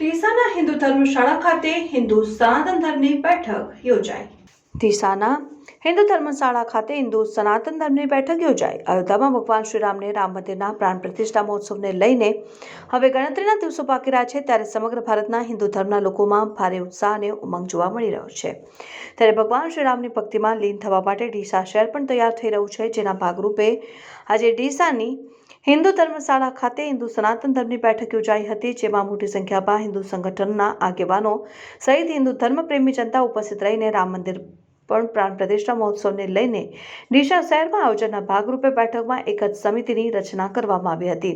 ડીસાના હિન્દુ ધર્મશાળા ખાતે હિન્દુ સનાતન ધર્મની બેઠક યોજાઈ. ડીસાના હિન્દુ ધર્મશાળા ખાતે હિન્દુ સનાતન ધર્મની બેઠક યોજાઈ. અયોધ્યામાં ભગવાન શ્રીરામને રામ મંદિરના પ્રાણ પ્રતિષ્ઠા મહોત્સવને લઈને હવે ગણતરીના દિવસો બાકી રહ્યા છે, ત્યારે સમગ્ર ભારતના હિન્દુ ધર્મના લોકોમાં ભારે ઉત્સાહ અને ઉમંગ જોવા મળી રહ્યો છે. ત્યારે ભગવાન શ્રીરામની ભક્તિમાં લીન થવા માટે ડીસા શહેર પણ તૈયાર થઈ રહ્યું છે, જેના ભાગરૂપે આજે ડીસાની હિન્દુ ધર્મશાળા ખાતે હિન્દુ સનાતન ધર્મની બેઠક યોજાઈ હતી, જેમાં મોટી સંખ્યામાં હિન્દુ સંગઠનના આગેવાનો સહિત હિન્દુ ધર્મપ્રેમી જનતા ઉપસ્થિત રહીને રામ મંદિર પણ પ્રાણ પ્રતિષ્ઠા મહોત્સવને લઈને ડીસા શહેરમાં આયોજનના ભાગરૂપે બેઠકમાં એક જ સમિતિની રચના કરવામાં આવી હતી.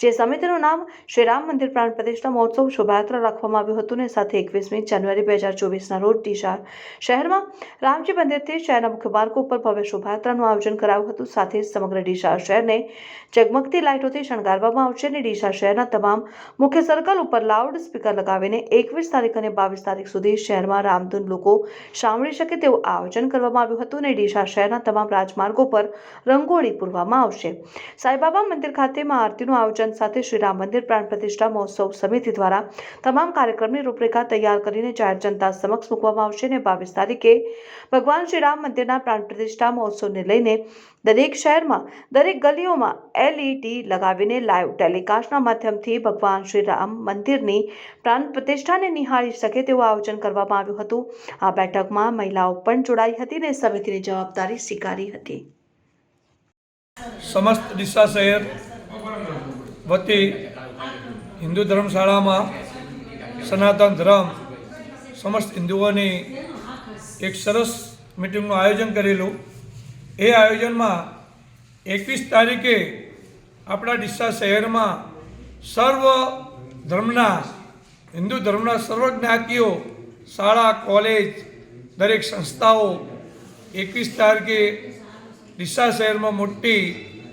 જે સમિતિનું નામ શ્રી રામ મંદિર પ્રાણ પ્રતિષ્ઠા મહોત્સવ શોભાયાત્રા રાખવામાં આવ્યું હતું ને સાથે એકવીસમી જાન્યુઆરી બે હજાર ચોવીસના રોજ ડીસા શહેરમાં રામજી મંદિરથી શહેરના મુખ્ય માર્ગો ઉપર ભવ્ય શોભાયાત્રાનું આયોજન કરાયું હતું. સાથે સમગ્ર ડીસા શહેરને ઝગમગતી લાઇટોથી શણગારવામાં આવશે અને ડીસા શહેરના તમામ મુખ્ય સર્કલ ઉપર લાઉડ સ્પીકર લગાવીને એકવીસ તારીખ અને બાવીસ તારીખ સુધી શહેરમાં રામધૂન લોકો સાંભળી શકે તેવું આયોજન કરવામાં આવ્યું હતું અને ડીસા શહેરના તમામ રાજમાર્ગો પર રંગોળી પૂરવામાં આવશે. સાંઈબાબા મંદિર ખાતે મા આરતીનું આયોજન સાથે શ્રી રામ મંદિર પ્રાણ પ્રતિષ્ઠા મહોત્સવ સમિતિ દ્વારા તમામ કાર્યક્રમની રૂપરેખા તૈયાર કરીને જાહેર જનતા સમક્ષ મૂકવામાં આવશે અને બાવીસ તારીખે ભગવાન શ્રી રામ મંદિરના પ્રાણ પ્રતિષ્ઠા મહોત્સવને લઈને દરેક શહેરમાં, દરેક ગલીઓમાં એલઈડી લગાવીને લાઈવ ટેલિકાસ્ટના માધ્યમથી ભગવાન શ્રી રામ મંદિરની પ્રાણ પ્રતિષ્ઠાને નિહાળી શકે તેવું આયોજન કરવામાં આવ્યું હતું. આ બેઠકમાં મહિલાઓ પણ જોડાઈ હતી અને સમિતિની જવાબદારી સ્વીકારી હતી. સમસ્ત ડીસા શહેર વતી હિન્દુ ધર્મશાળામાં સનાતન ધર્મ સમસ્ત હિન્દુઓની એક સરસ મિટિંગનું આયોજન કરેલું. એ આયોજનમાં એકવીસ તારીખે આપણા ડીસા શહેરમાં સર્વ ધર્મના, હિન્દુ ધર્મના સર્વ જ્ઞાતિઓ શાળા, કોલેજ દરેક સંસ્થાઓ એકવીસ તારીખે ડીસા શહેરમાં મોટી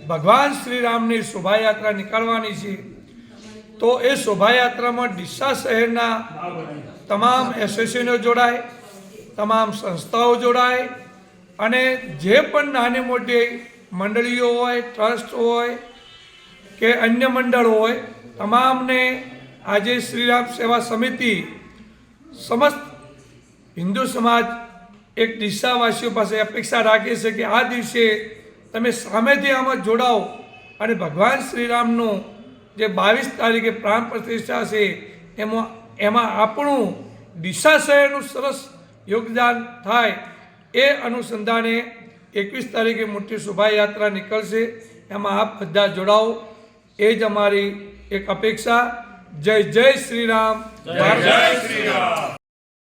ભગવાન શ્રીરામની શોભાયાત્રા નીકળવાની છે. તો એ શોભાયાત્રામાં ડીસા શહેરના તમામ એસોસિએશનો જોડાય, તમામ સંસ્થાઓ જોડાય અને જે પણ નાની મોટી મંડળીઓ હોય, ટ્રસ્ટ હોય કે અન્ય મંડળ હોય, તમામને આજે શ્રીરામ સેવા સમિતિ સમસ્ત હિન્દુ સમાજ એક ડીસાવાસીઓ પાસે અપેક્ષા રાખે છે કે આ દિવસે તમે સામેથી આમાં જોડાઓ અને ભગવાન શ્રીરામનું જે બાવીસ તારીખે પ્રાણ પ્રતિષ્ઠા છે, એમાં એમાં આપણું ડીસા શહેરનું સરસ યોગદાન થાય એ અનુસંધાને એકવીસ તારીખે મોટી શોભાયાત્રા નીકળશે. એમાં આપ બધા જોડાઓ. એ જ અમારી એક અપેક્ષા. જય જય શ્રી રામ જય શ્રી રામ